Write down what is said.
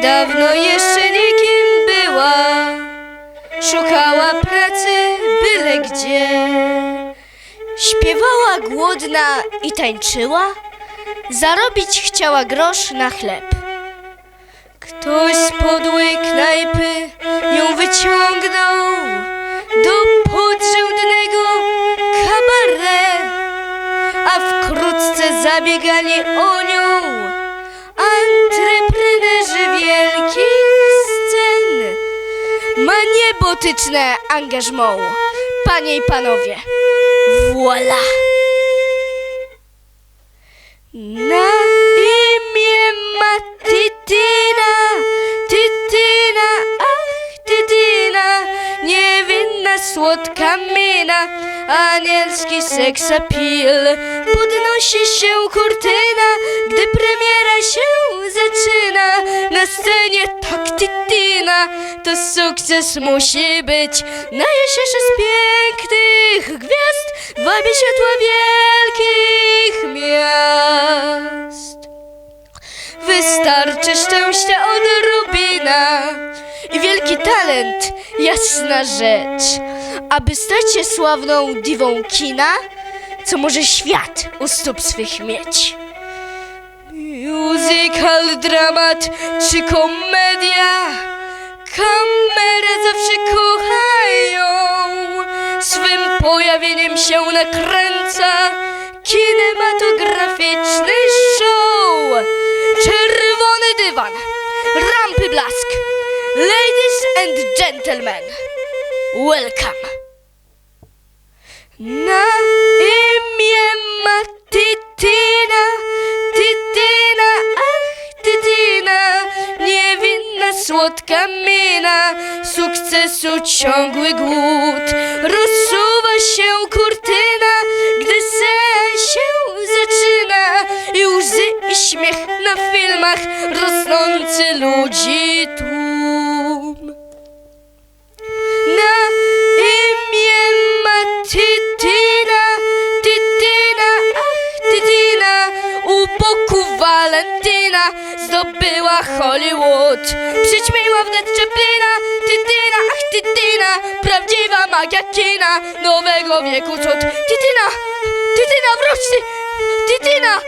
Niedawno jeszcze nikim była. Szukała pracy byle gdzie. Śpiewała głodna i tańczyła. Zarobić chciała grosz na chleb. Ktoś z podłej knajpy ją wyciągnął Do podrzędnego kabaret A wkrótce zabiegali o nią antreprenerzy wielkich scen. Ma niebotyczne angażmą, panie i panowie. Voila! Na imię ma Tytyna, Tytyna, ach Tytyna, niewinna słodka mina, anielski seksapil. Podnosi się kurtyna, gdy premiera się scenie tak Tytyna, to sukces musi być. Najjaśniejszy z pięknych gwiazd, wabi światła wielkich miast. Wystarczy szczęścia odrobina i wielki talent, jasna rzecz, aby stać się sławną diwą kina, co może świat u stóp swych mieć. Musical, dramat czy komedia, kamerę zawsze kochają, swym pojawieniem się nakręca kinematograficzny show. Czerwony dywan, rampy blask, ladies and gentlemen, welcome. Na słodka mina, sukcesu ciągły głód. Rozsuwa się kurtyna, gdy sen się zaczyna i łzy i śmiech na filmach, rosnący ludzi tłum. Na imię ma Tytyna, Tytyna, ach Tytyna, u boku Walentyna zdobyła Hollywood. Przyćmiła wnet Chaplina, Tytyna, ach Tytyna, prawdziwa magia kina, nowego wieku cud. Tytyna, Tytyna, wróć ty! Tytyna,